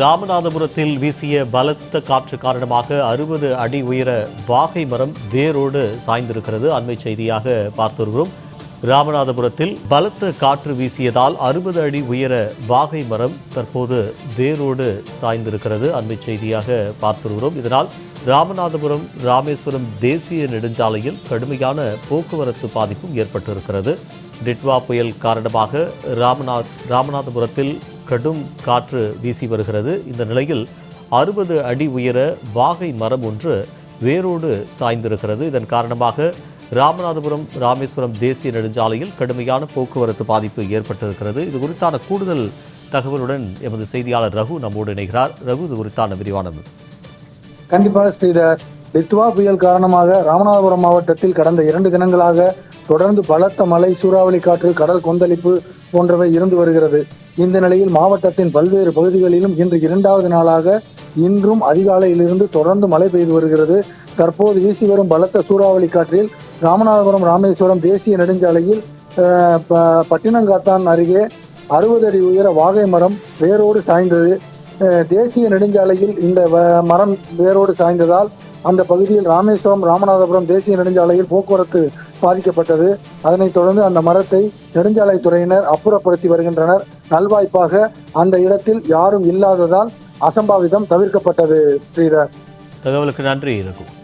ராமநாதபுரத்தில் வீசிய பலத்த காற்று காரணமாக அறுபது அடி உயர வாகை மரம் வேரோடு சாய்ந்திருக்கிறது. அண்மை செய்தியாக பார்த்து வருகிறோம் ராமநாதபுரத்தில் பலத்த காற்று வீசியதால் அறுபது அடி உயர வாகை மரம் தற்போது வேரோடு சாய்ந்திருக்கிறது. அண்மை செய்தியாக பார்த்து வருகிறோம் இதனால் ராமநாதபுரம் ராமேஸ்வரம் தேசிய நெடுஞ்சாலையில் கடுமையான போக்குவரத்து பாதிப்பும் ஏற்பட்டிருக்கிறது. டிட்வா புயல் காரணமாக ராமநாத் ராமநாதபுரத்தில் கடும் காற்று வீசி வருகிறது. இந்த நிலையில் அறுபது அடி உயர வாகை மரம் ஒன்று வேரோடு சாய்ந்திருக்கிறது. இதன் காரணமாக ராமநாதபுரம் ராமேஸ்வரம் தேசிய நெடுஞ்சாலையில் கடுமையான போக்குவரத்து பாதிப்பு ஏற்பட்டிருக்கிறது. இது குறித்தான கூடுதல் தகவலுடன் எமது செய்தியாளர் ரகு நம்மோடு இணைகிறார். ரகு இது குறித்தான விரிவானது கண்டிப்பாக ஸ்ரீதர் லித்வா புயல் காரணமாக ராமநாதபுரம் மாவட்டத்தில் கடந்த இரண்டு தினங்களாக தொடர்ந்து பலத்த மழை சூறாவளி காற்று கடல் கொந்தளிப்பு போன்றவை இருந்து வருகிறது. இந்த நிலையில் மாவட்டத்தின் பல்வேறு பகுதிகளிலும் இன்று இரண்டாவது நாளாக இன்றும் அதிகாலையிலிருந்து தொடர்ந்து மழை பெய்து வருகிறது. தற்போது வீசி வரும் பலத்த சூறாவளி காற்றில் ராமநாதபுரம் ராமேஸ்வரம் தேசிய நெடுஞ்சாலையில் ப- பட்டினங்காத்தான் அருகே அறுபது அடி உயர வாகை மரம் வேரோடு சாய்ந்தது. தேசிய நெடுஞ்சாலையில் இந்த வ- மரம் வேரோடு சாய்ந்ததால் அந்த பகுதியில் ராமேஸ்வரம் ராமநாதபுரம் தேசிய நெடுஞ்சாலையில் போக்குவரத்து பாதிக்கப்பட்டது. அதனைத் தொடர்ந்து அந்த மரத்தை நெடுஞ்சாலைத்துறையினர் அப்புறப்படுத்தி வருகின்றனர். நல்வாய்ப்பாக அந்த இடத்தில் யாரும் இல்லாததால் அசம்பாவிதம் தவிர்க்கப்பட்டது ஸ்ரீதர். தகவலுக்கு நன்றி இருக்கும்